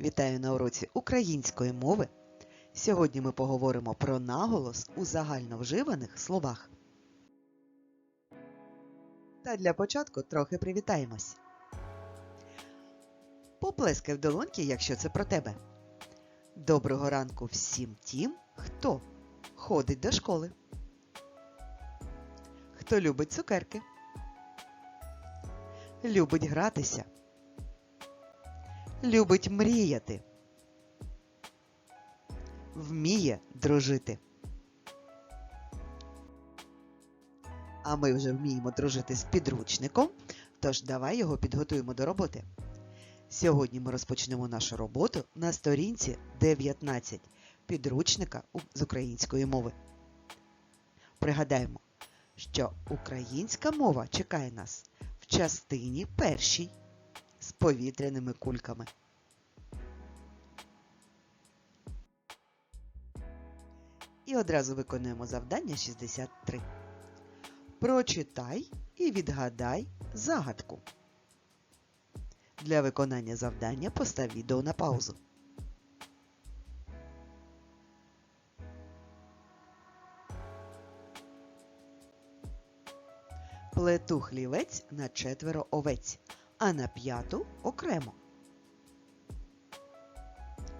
Вітаю на уроці української мови. Сьогодні ми поговоримо про наголос у загальновживаних словах. Та для початку трохи привітаємось. Поплескай в долоньки, якщо це про тебе. Доброго ранку всім тим, хто ходить до школи. Хто любить цукерки. Любить гратися. Любить мріяти. Вміє дружити. А ми вже вміємо дружити з підручником, тож давай його підготуємо до роботи. Сьогодні ми розпочнемо нашу роботу на сторінці 19 підручника з української мови. Пригадаємо, що українська мова чекає нас в частині першій повітряними кульками. І одразу виконуємо завдання 63. Прочитай і відгадай загадку. Для виконання завдання постав відео на паузу. Плету хлівець на четверо овець, а на п'яту окремо.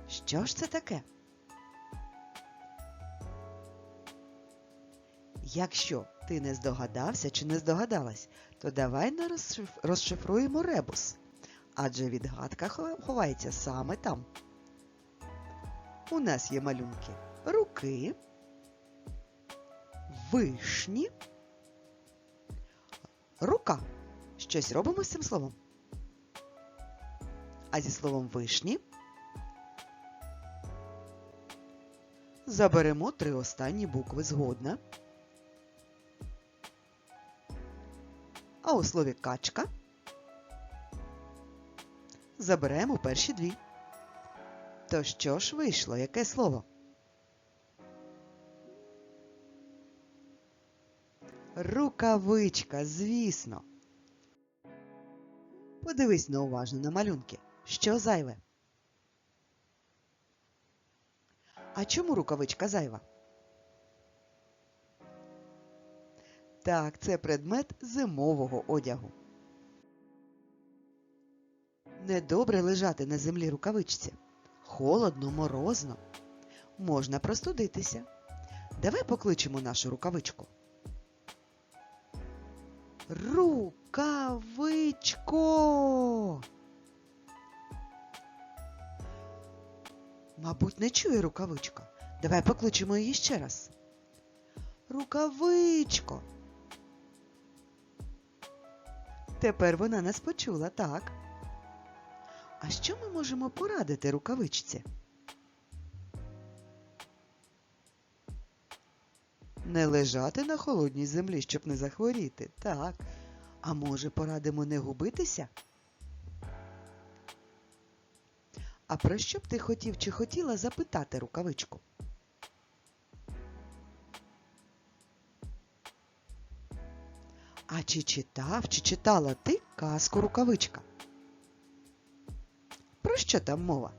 Що ж це таке? Якщо ти не здогадався чи не здогадалась, то давай розшифруємо ребус, адже відгадка ховається саме там. У нас є малюнки руки, вишні, рука. Щось робимо з цим словом. А зі словом вишні заберемо три останні букви згодна. А у слові качка заберемо перші дві. То що ж вийшло? Яке слово? Рукавичка, звісно. Подивись неуважно на малюнки. Що зайве? А чому рукавичка зайва? Так, це предмет зимового одягу. Недобре лежати на землі рукавичці. Холодно, морозно. Можна простудитися. Давай покличемо нашу рукавичку. Рукавичко. Мабуть, не чує рукавичка. Давай покличемо її ще раз. Рукавичко. Тепер вона нас почула, так? А що ми можемо порадити рукавичці? Не лежати на холодній землі, щоб не захворіти, так. А може, порадимо не губитися? А про що б ти хотів чи хотіла запитати рукавичку? А чи читав, чи читала ти казку рукавичка? Про що там мова?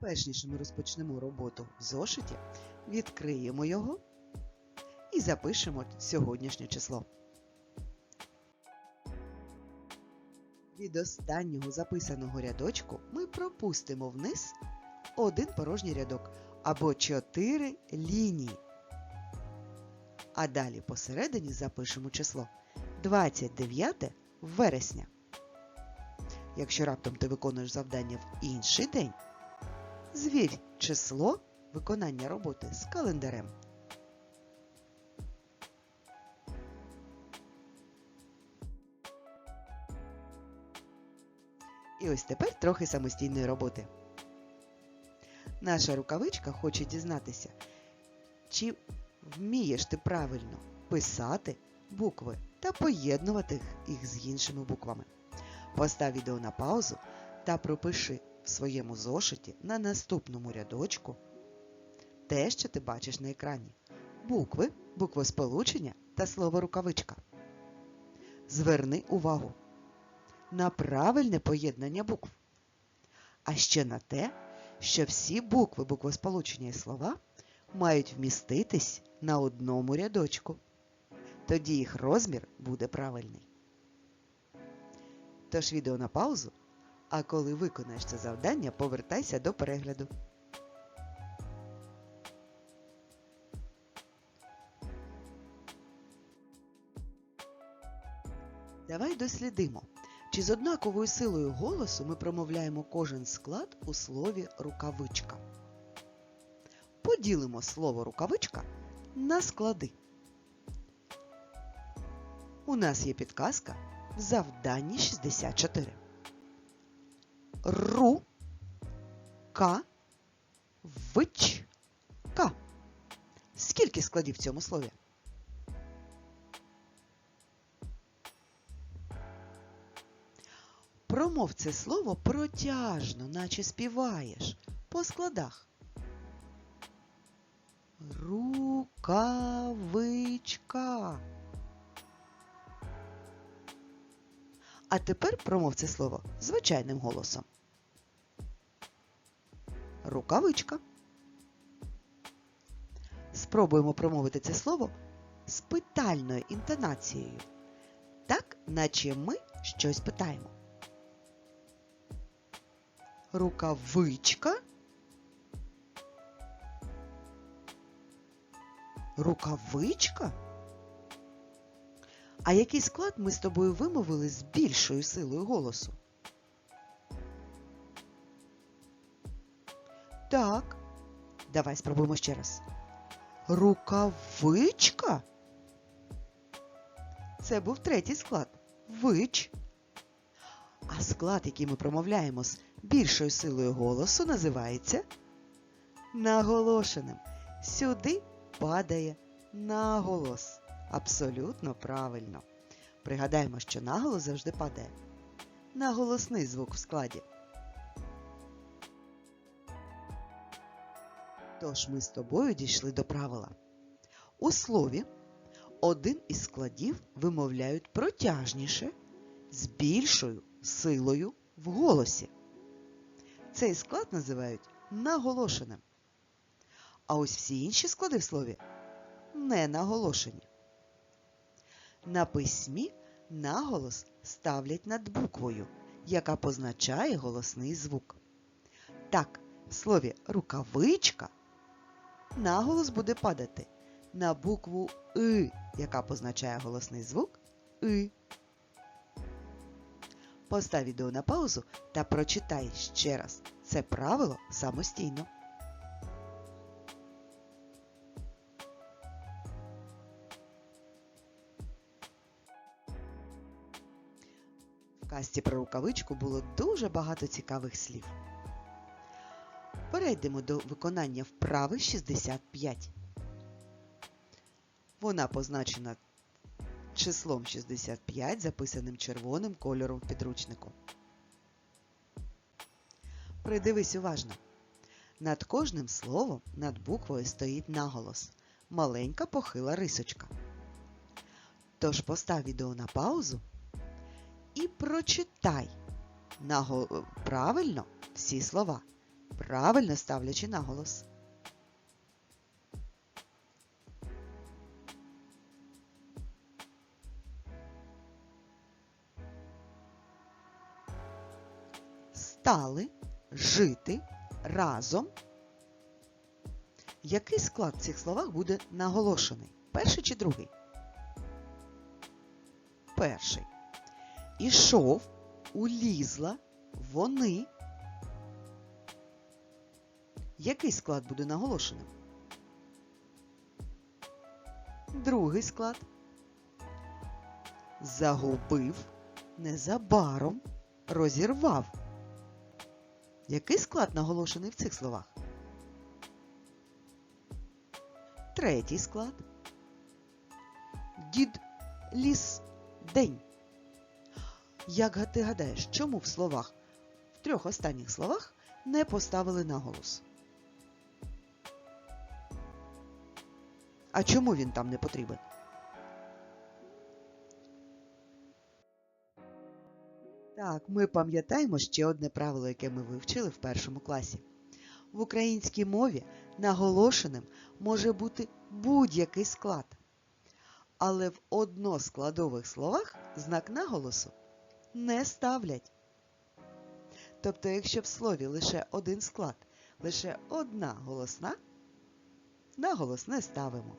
Перш ніж ми розпочнемо роботу в зошиті, відкриємо його запишемо сьогоднішнє число. Від останнього записаного рядочку ми пропустимо вниз один порожній рядок або чотири лінії. А далі посередині запишемо число 29 вересня. Якщо раптом ти виконуєш завдання в інший день, звірь число виконання роботи з календарем. І ось тепер трохи самостійної роботи. Наша рукавичка хоче дізнатися, чи вмієш ти правильно писати букви та поєднувати їх з іншими буквами. Постав відео на паузу та пропиши в своєму зошиті на наступному рядочку те, що ти бачиш на екрані. Букви, буквосполучення та слово рукавичка. Зверни увагу на правильне поєднання букв, а ще на те, що всі букви буквосполучення і слова мають вміститись на одному рядочку. Тоді їх розмір буде правильний. Тож відео на паузу, а коли виконаєш це завдання, повертайся до перегляду. Давай дослідимо, чи з однаковою силою голосу ми промовляємо кожен склад у слові рукавичка. Поділимо слово рукавичка на склади. У нас є підказка в завданні 64. Ру ка вич ка. Скільки складів в цьому слові? Промов це слово протяжно, наче співаєш по складах. Рукавичка. А тепер промов це слово звичайним голосом. Рукавичка. Спробуємо промовити це слово з питальною інтонацією, так, наче ми щось питаємо. Рукавичка. Рукавичка? А який склад ми з тобою вимовили з більшою силою голосу? Так. Давай спробуємо ще раз. Рукавичка? Це був третій склад. Вич. А склад, який ми промовляємо з більшою силою голосу, називається наголошеним. Сюди падає наголос. Абсолютно правильно. Пригадаємо, що наголос завжди падає. На голосний звук в складі. Тож ми з тобою дійшли до правила. У слові один із складів вимовляють протяжніше з більшою силою в голосі. Цей склад називають наголошеним. А ось всі інші склади в слові не наголошені. На письмі наголос ставлять над буквою, яка позначає голосний звук. Так, в слові рукавичка наголос буде падати на букву И, яка позначає голосний звук И. Постав відео на паузу та прочитай ще раз це правило самостійно. В касті про рукавичку було дуже багато цікавих слів. Перейдемо до виконання вправи 65. Вона позначена числом 65, записаним червоним кольором в підручнику. Придивись уважно. Над кожним словом над буквою стоїть наголос. Маленька похила рисочка. Тож постав відео на паузу і прочитай наго... правильно всі слова, правильно ставлячи наголос. Стали жити разом. Який склад в цих словах буде наголошений? Перший чи другий? Перший. Ішов, улізла, вони. Який склад буде наголошеним? Другий склад. Загубив, незабаром розірвав. Який склад наголошений в цих словах? Третій склад. Дід ліс день. Як ти гадаєш, чому в словах, в трьох останніх словах не поставили наголос? А чому він там не потрібен? Так, ми пам'ятаємо ще одне правило, яке ми вивчили в першому класі. В українській мові наголошеним може бути будь-який склад. Але в односкладових словах знак наголосу не ставлять. Тобто, якщо в слові лише один склад, лише одна голосна, наголос не ставимо.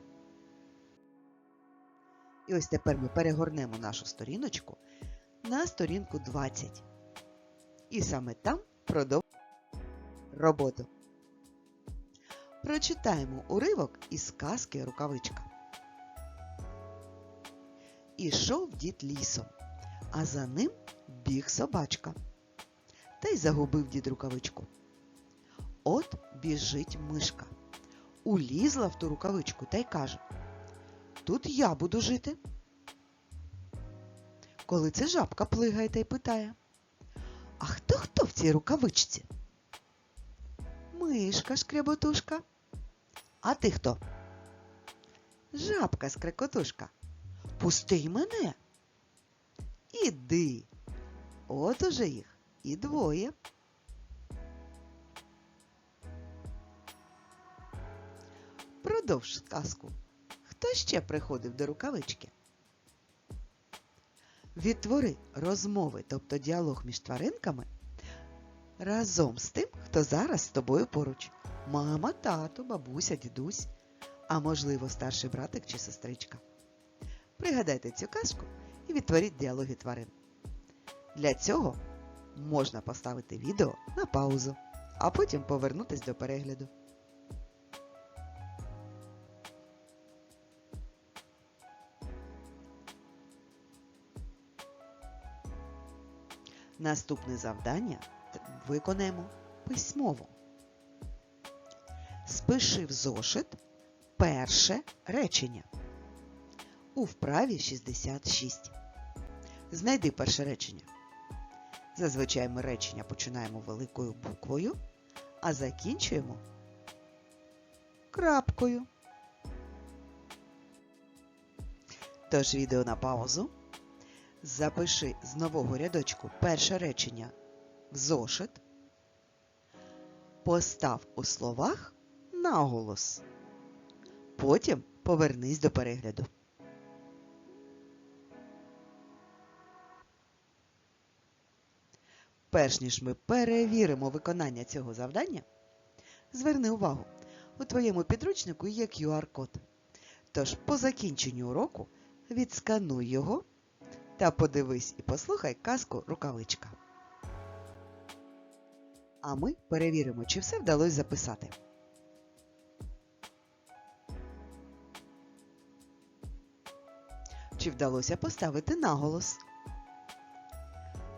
І ось тепер ми перегорнемо нашу сторіночку на сторінку 20. І саме там продовжуємо роботу. Прочитаємо уривок із казки Рукавичка. Ішов дід лісом, а за ним біг собачка. Та й загубив дід рукавичку. От біжить мишка. Улізла в ту рукавичку та й каже Тут я буду жити. Коли це жабка плигає та й питає А хто хто в цій рукавичці? Мишка шкреботушка. А ти хто? Жабка скрекотушка. Пусти й мене. Іди. От уже їх і двоє. Продовж сказку. Хто ще приходив до рукавички? Відтвори розмови, тобто діалог між тваринками, разом з тим, хто зараз з тобою поруч. Мама, тато, бабуся, дідусь, а можливо, старший братик чи сестричка. Пригадайте цю казку і відтворіть діалоги тварин. Для цього можна поставити відео на паузу, а потім повернутись до перегляду. Наступне завдання виконаємо письмово. Спиши в зошит перше речення. У вправі 66. Знайди перше речення. Зазвичай ми речення починаємо великою буквою, а закінчуємо крапкою. Тож відео на паузу. Запиши з нового рядочку перше речення в зошит. Постав у словах наголос. Потім повернись до перегляду. Перш ніж ми перевіримо виконання цього завдання, зверни увагу, у твоєму підручнику є QR-код. Тож по закінченню уроку відскануй його та подивись і послухай казку рукавичка. А ми перевіримо, чи все вдалося записати. Чи вдалося поставити наголос?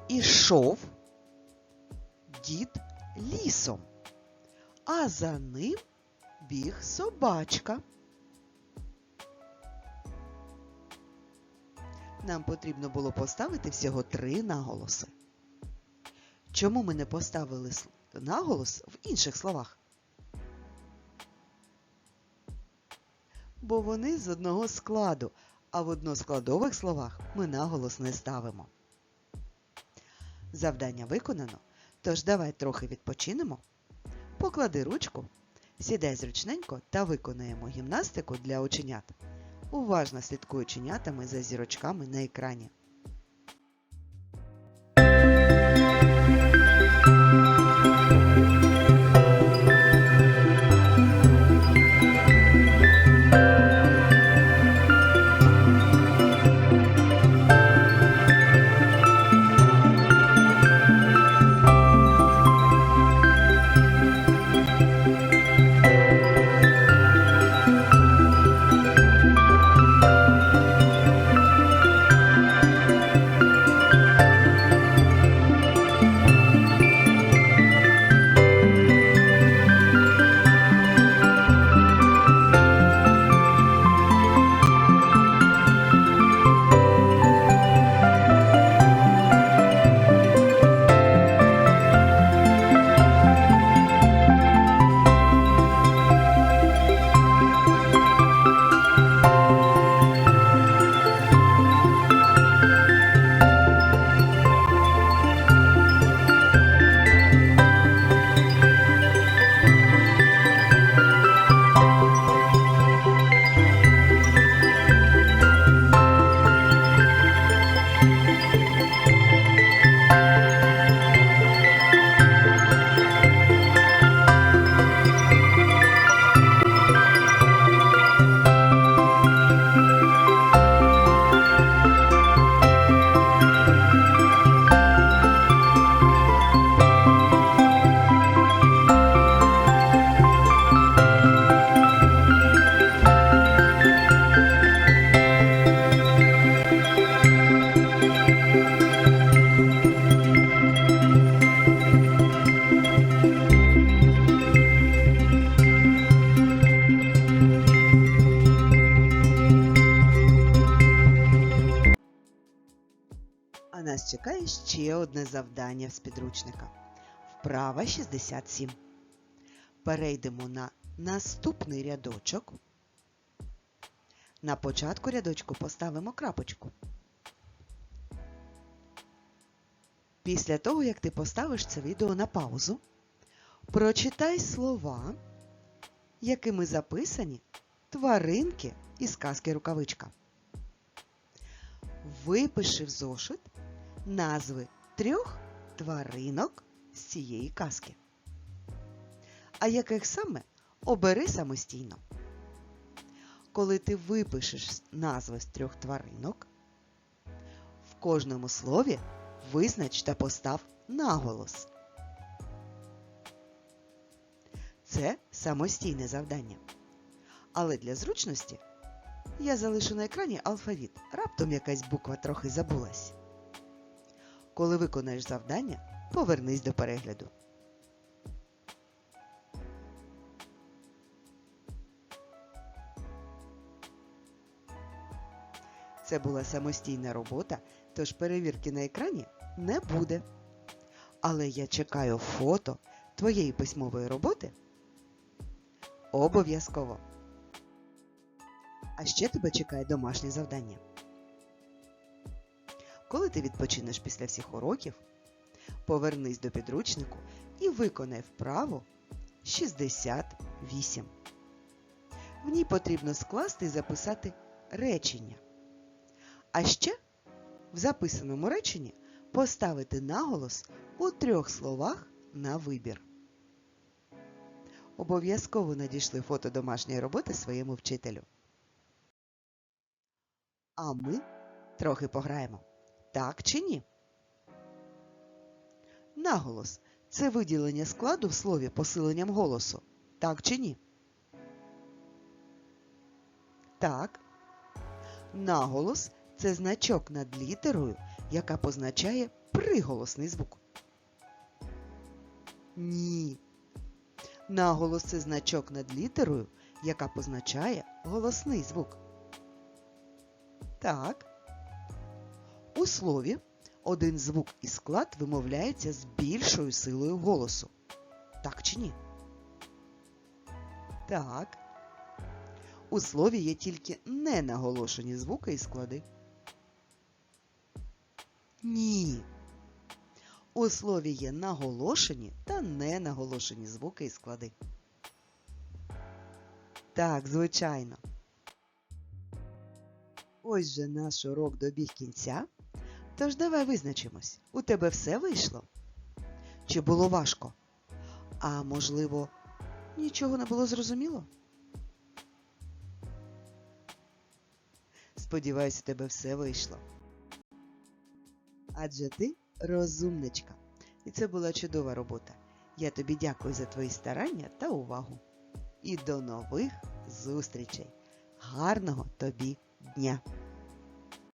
Ішов дід лісом, а за ним біг собачка. Нам потрібно було поставити всього три наголоси. Чому ми не поставили наголос в інших словах? Бо вони з одного складу, а в односкладових словах ми наголос не ставимо. Завдання виконано. Тож давай трохи відпочинемо, поклади ручку, сідай зручненько та виконаємо гімнастику для оченят, уважно слідкуючи нятами за зірочками на екрані. Чекає ще одне завдання з підручника. Вправа 67. Перейдемо на наступний рядочок. На початку рядочку поставимо крапочку. Після того, як ти поставиш це відео на паузу, прочитай слова, якими записані тваринки із казки рукавичка. Випиши в зошит назви трьох тваринок з цієї казки. А яких саме обери самостійно. Коли ти випишеш назви з трьох тваринок, в кожному слові визнач та постав наголос. Це самостійне завдання. Але для зручності я залишу на екрані алфавіт. Раптом якась буква трохи забулась. Коли виконаєш завдання, повернись до перегляду. Це була самостійна робота, тож перевірки на екрані не буде. Але я чекаю фото твоєї письмової роботи обов'язково. А ще тебе чекає домашнє завдання. Коли ти відпочинеш після всіх уроків, повернись до підручнику і виконай вправу 68. В ній потрібно скласти і записати речення. А ще в записаному реченні поставити наголос у трьох словах на вибір. Обов'язково надійшли фото домашньої роботи своєму вчителю. А ми трохи пограємо. Так чи ні? Наголос це виділення складу в слові посиленням голосу. Так чи ні? Так. Наголос це значок над літерою, яка позначає приголосний звук. Ні. Наголос це значок над літерою, яка позначає голосний звук. Так. У слові один звук і склад вимовляється з більшою силою голосу. Так чи ні? Так. У слові є тільки ненаголошені звуки і склади. Ні. У слові є наголошені та ненаголошені звуки і склади. Так, звичайно. Ось же наш урок добіг кінця. Тож давай визначимось. У тебе все вийшло? Чи було важко? А можливо, нічого не було зрозуміло? Сподіваюсь, у тебе все вийшло. Адже ти розумничка. І це була чудова робота. Я тобі дякую за твої старання та увагу. І до нових зустрічей. Гарного тобі дня!